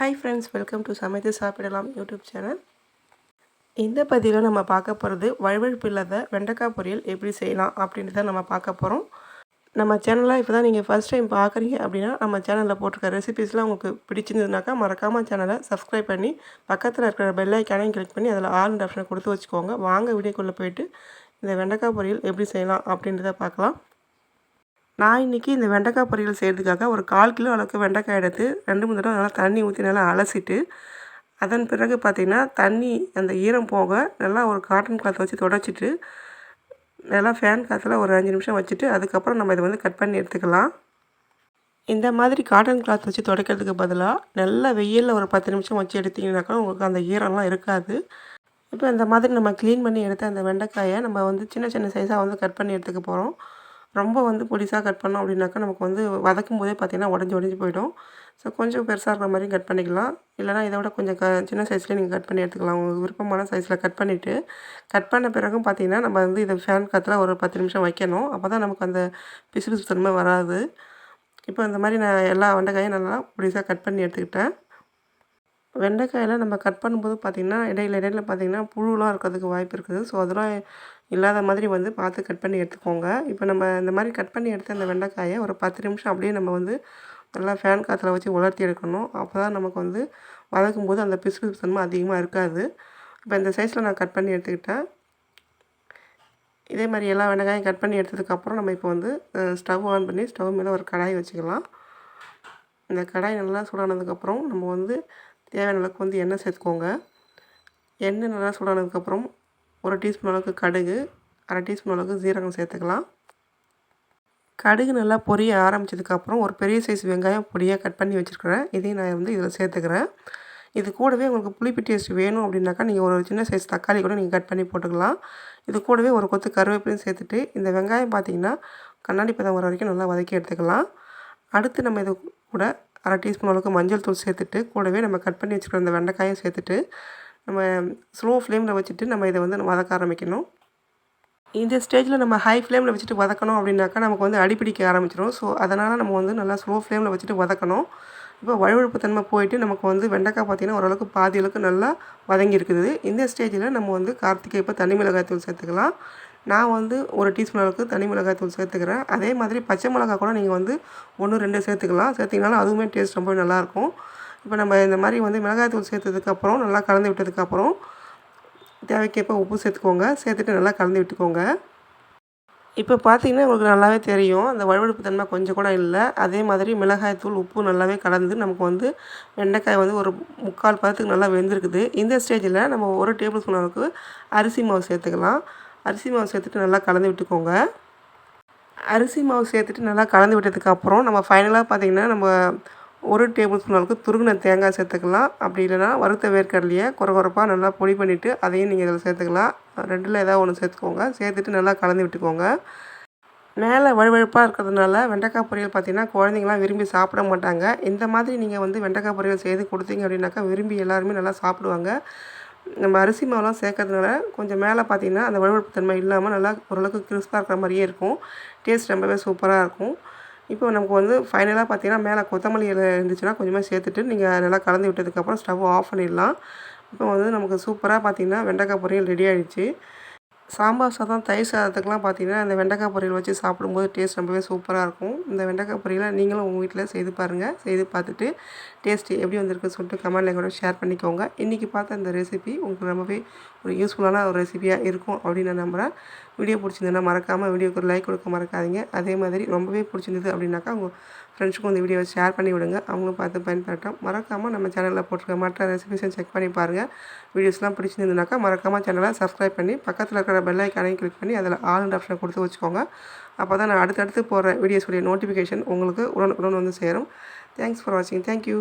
Hi friends welcome to சமைத்து சாப்பிடலாம் YouTube channel. இந்த பதிவில் நம்ம பார்க்க போகிறது வழுவழுப்பு இல்லாத வெண்டைக்காய் பொரியல் எப்படி செய்யலாம் அப்படின்ட்டு தான் நம்ம பார்க்க போகிறோம் நம்ம சேனலாக இப்போ தான் நீங்கள் ஃபஸ்ட் டைம் பார்க்குறீங்க அப்படின்னா நம்ம சேனலில் போட்டிருக்க ரெசிபீஸ்லாம் உங்களுக்கு பிடிச்சிருந்ததுனாக்கா மறக்காமல் சேனலை சப்ஸ்கிரைப் பண்ணி பக்கத்தில் இருக்கிற பெல் ஐக்கானையும் கிளிக் பண்ணி அதில் ஆல் ஆப்ஷனை கொடுத்து வச்சுக்கோங்க. வாங்க வீடியோக்குள்ளே போயிட்டு இந்த வெண்டைக்காய் பொரியல் எப்படி செய்யலாம் அப்படின்றத பார்க்கலாம். நான் இன்றைக்கி இந்த வெண்டைக்காய் பொரியல் செய்கிறதுக்காக ஒரு கால் கிலோ அளவுக்கு வெண்டைக்காய் எடுத்து ரெண்டு மூணு தடவை நல்லா தண்ணி ஊற்றி நல்லா அலசிட்டு அதன் பிறகு பார்த்திங்கன்னா தண்ணி அந்த ஈரம் போக நல்லா ஒரு காட்டன் கிளாத் வச்சு தொடச்சிட்டு நல்லா ஃபேன் காற்றுல ஒரு அஞ்சு நிமிஷம் வச்சுட்டு அதுக்கப்புறம் நம்ம இதை வந்து கட் பண்ணி எடுத்துக்கலாம். இந்த மாதிரி காட்டன் கிளாத் வச்சு துடைக்கிறதுக்கு பதிலாக நல்லா வெயிலில் ஒரு பத்து நிமிஷம் வச்சு எடுத்திங்கனாக்கா உங்களுக்கு அந்த ஈரம்லாம் இருக்காது. இப்போ இந்த மாதிரி நம்ம க்ளீன் பண்ணி எடுத்த அந்த வெண்டைக்காயை நம்ம வந்து சின்ன சின்ன சைஸாக வந்து கட் பண்ணி எடுத்துக்க போகிறோம் ரொம்ப வந்து பொடிசாக கட் பண்ணோம் அப்படின்னாக்கா நமக்கு வந்து வதக்கும் போதே பார்த்திங்கன்னா உடஞ்சி உடஞ்சி போயிடும். ஸோ கொஞ்சம் பெருசாக இருக்கிற மாதிரி கட் பண்ணிக்கலாம். இல்லைனா இதை விட கொஞ்சம் க சின்ன சைஸ்லேயே நீங்கள் கட் பண்ணி எடுத்துக்கலாம். உங்களுக்கு விருப்பமான சைஸில் கட் பண்ணிவிட்டு கட் பண்ண பிறகும் பார்த்திங்கன்னா நம்ம வந்து இதை ஃபேன் காற்றுல ஒரு பத்து நிமிஷம் வைக்கணும். அப்போ தான் நமக்கு அந்த பிசு பிசு தன்மை வராது. இப்போ இந்த மாதிரி நான் எல்லா வெண்டைக்காயும் நல்லா பொடிசாக கட் பண்ணி எடுத்துக்கிட்டேன். வெண்டைக்காயெல்லாம் நம்ம கட் பண்ணும்போது பார்த்திங்கன்னா இடையில இடையில பார்த்திங்கன்னா புழுலாம் இருக்கிறதுக்கு வாய்ப்பு இருக்குது. ஸோ அதெல்லாம் இல்லாத மாதிரி வந்து பார்த்து கட் பண்ணி எடுத்துக்கோங்க. இப்போ நம்ம இந்த மாதிரி கட் பண்ணி எடுத்த அந்த வெண்டைக்காயை ஒரு பத்து நிமிஷம் அப்படியே நம்ம வந்து நல்லா ஃபேன் காற்றுல வச்சு உலர்த்தி எடுக்கணும். அப்போ தான் நமக்கு வந்து வதக்கும் போது அந்த பிசு பிசு தன்மை அதிகமாக இருக்காது. இப்போ இந்த சைஸில் நான் கட் பண்ணி எடுத்துக்கிட்டேன். இதே மாதிரி எல்லா வெண்டைக்காயும் கட் பண்ணி எடுத்ததுக்கப்புறம் நம்ம இப்போ வந்து ஸ்டவ் ஆன் பண்ணி ஸ்டவ் மேலே ஒரு கடாய் வச்சுக்கலாம். இந்த கடாய் நல்லா சூடானதுக்கப்புறம் நம்ம வந்து தேவையான அளவுக்கு வந்து எண்ணெய் சேர்த்துக்கோங்க. எண்ணெய் நல்லா சூடானதுக்கப்புறம் ஒரு டீஸ்பூன் அளவுக்கு கடுகு அரை டீஸ்பூன் அளவுக்கு ஜீரகம் சேர்த்துக்கலாம். கடுகு நல்லா பொரிய ஆரம்பித்ததுக்கப்புறம் ஒரு பெரிய சைஸ் வெங்காயம் பொடியாக கட் பண்ணி வச்சுருக்கிறேன். இதையும் நான் வந்து இதில் சேர்த்துக்கிறேன். இது கூடவே உங்களுக்கு புளிப்பு டேஸ்ட் வேணும் அப்படின்னாக்கா நீங்கள் ஒரு சின்ன சைஸ் தக்காளி கூட நீங்கள் கட் பண்ணி போட்டுக்கலாம். இது கூடவே ஒரு கொத்து கருவேப்பிலையும் சேர்த்துட்டு இந்த வெங்காயம் பார்த்திங்கன்னா கண்ணாடி பதம் வர வரைக்கும் நல்லா வதக்கி எடுத்துக்கலாம். அடுத்து நம்ம இது கூட அரை டீஸ்பூன் அளவுக்கு மஞ்சள் தூள் சேர்த்துட்டு கூடவே நம்ம கட் பண்ணி வச்சுக்கிற அந்த வெண்டைக்காயும் சேர்த்துட்டு நம்ம ஸ்லோ ஃப்ளேமில் வச்சுட்டு நம்ம இதை வந்து வதக்க ஆரம்பிக்கணும். இந்த ஸ்டேஜில் நம்ம ஹை ஃப்ளேமில் வச்சுட்டு வதக்கணும் அப்படின்னாக்கா நமக்கு வந்து அடிப்பிடிக்க ஆரம்பிச்சிடும் ஸோ அதனால் நம்ம வந்து நல்லா ஸ்லோ ஃப்ளேமில் வச்சுட்டு வதக்கணும். இப்போ வழுவழுப்பு தன்மை போயிட்டு நமக்கு வந்து வெண்டைக்காய் பார்த்திங்கன்னா ஓரளவுக்கு பாதி அளவுக்கு நல்லா வதங்கி இருக்குது இந்த ஸ்டேஜில் நம்ம வந்து கார்த்திகை இப்போ தனி மிளகாய் தூள் சேர்த்துக்கலாம். நான் வந்து ஒரு டீஸ்பூன் அளவுக்கு தனி மிளகாய் தூள் சேர்த்துக்கிறேன். அதே மாதிரி பச்சை மிளகாய் கூட நீங்கள் வந்து ஒன்று ரெண்டு சேர்த்துக்கலாம். சேர்த்திங்கனாலும் அதுவுமே டேஸ்ட் ரொம்ப நல்லாயிருக்கும் இப்போ நம்ம இந்த மாதிரி வந்து மிளகாய் தூள் சேர்த்ததுக்கப்புறம் நல்லா கலந்து விட்டதுக்கப்புறம் தேவைக்கேற்ப உப்பு சேர்த்துக்கோங்க. சேர்த்துட்டு நல்லா கலந்து விட்டுக்கோங்க. இப்போ பார்த்தீங்கன்னா உங்களுக்கு நல்லாவே தெரியும். அந்த வழுவழுப்பு தன்மை கொஞ்சம் கூட இல்லை. அதே மாதிரி மிளகாய் தூள் உப்பு நல்லாவே கலந்து நமக்கு வந்து வெண்டைக்காய் வந்து ஒரு முக்கால் பதத்துக்கு நல்லா வெந்திருக்குது. இந்த ஸ்டேஜில் நம்ம ஒரு டேபிள் ஸ்பூன் அளவுக்கு அரிசி மாவு சேர்த்துக்கலாம். அரிசி மாவு சேர்த்துட்டு நல்லா கலந்து விட்டுக்கோங்க. அரிசி மாவு சேர்த்துட்டு நல்லா கலந்து விட்டதுக்கப்புறம் நம்ம ஃபைனலாக பார்த்திங்கன்னா நம்ம ஒரு டேபிள் ஸ்பூன் அளவுக்கு துருகின தேங்காய் சேர்த்துக்கலாம். அப்படி இல்லைனா வறுத்த வேர்க்கடலையை குறை குறைப்பாக நல்லா பொடி பண்ணிவிட்டு அதையும் நீங்கள் இதில் சேர்த்துக்கலாம். ரெண்டில் ஏதாவது ஒன்று சேர்த்துக்கோங்க. சேர்த்துட்டு நல்லா கலந்து விட்டுக்கோங்க. மேலே வழுவழுப்பாக இருக்கிறதுனால வெண்டைக்காய் பொரியல் பார்த்திங்கன்னா குழந்தைங்களாம் விரும்பி சாப்பிட மாட்டாங்க. இந்த மாதிரி நீங்கள் வந்து வெண்டைக்காய் பொரியல் செய்து கொடுத்தீங்க அப்படின்னாக்கா விரும்பி எல்லாருமே நல்லா சாப்பிடுவாங்க. நம்ம அரிசி மாவுலாம் சேர்க்கறதுனால கொஞ்சம் மேலே பார்த்திங்கன்னா அந்த வழுவழுப்பு தன்மை இல்லாமல் நல்லா ஓரளவுக்கு கிறிஸ்பாக இருக்கிற மாதிரியே இருக்கும். டேஸ்ட் ரொம்பவே சூப்பராக இருக்கும். இப்போ நமக்கு வந்து ஃபைனலாக பார்த்தீங்கன்னா மேலே கொத்தமல்லி இலை இருந்துச்சுன்னா கொஞ்சமாக சேர்த்துட்டு நீங்கள் நல்லா கலந்து விட்டதுக்கப்புறம் ஸ்டவ் ஆஃப் பண்ணிடலாம். இப்போ வந்து நமக்கு சூப்பராக பார்த்திங்கன்னா வெண்டைக்காய் பொரியல் ரெடி ஆகிடுச்சு சாம்பார் சாதம் தயிர் சாதத்துக்கெலாம் பார்த்தீங்கன்னா அந்த வெண்டைக்காய் பொரியல் வச்சு சாப்பிடும்போது டேஸ்ட் ரொம்பவே சூப்பராக இருக்கும். இந்த வெண்டைக்காய் பொரியலை நீங்களும் உங்கள் வீட்டில் செய்து பாருங்கள் செய்து பார்த்துட்டு டேஸ்ட்டு எப்படி வந்திருக்குன்னு சொல்லிட்டு கமெண்ட்டில் கூட ஷேர் பண்ணிக்கோங்க. இன்றைக்கி பார்த்த இந்த ரெசிபி உங்களுக்கு ரொம்பவே ஒரு யூஸ்ஃபுல்லான ஒரு ரெசிபியாக இருக்கும் அப்படின்னு நான் நம்புகிறேன் வீடியோ பிடிச்சிருந்ததுனா மறக்காமல் வீடியோக்கு ஒரு லைக் கொடுக்க மறக்காதீங்க. அதே மாதிரி ரொம்பவே பிடிச்சிருந்தது அப்படின்னாக்கா உங்கள் ஃப்ரெண்ட்ஸுக்கும் இந்த வீடியோவை ஷேர் பண்ணி விடுங்க. அவங்களும் பார்த்து பயன்படுத்தோம் மறக்காமல் நம்ம சேனலில் போட்டிருக்க மற்ற ரெசிபிஸும் செக் பண்ணி பாருங்கள் வீடியோஸ்லாம் பிடிச்சிருந்ததுனாக்கா மறக்காமல் சேனலை சப்ஸ்கிரைப் பண்ணி பக்கத்தில் இருக்கிற பெல் ஐக்கானையும் கிளிக் பண்ணி அதில் ஆல் ஆப்ஷனை கொடுத்து வச்சுக்கோங்க. அப்போ தான் நான் அடுத்தடுத்து போகிற வீடியோஸுடைய நோட்டிஃபிகேஷன் உங்களுக்கு உடனுக்குடன் வந்து சேரும். தேங்க்ஸ் ஃபார் வாட்சிங் தேங்க்யூ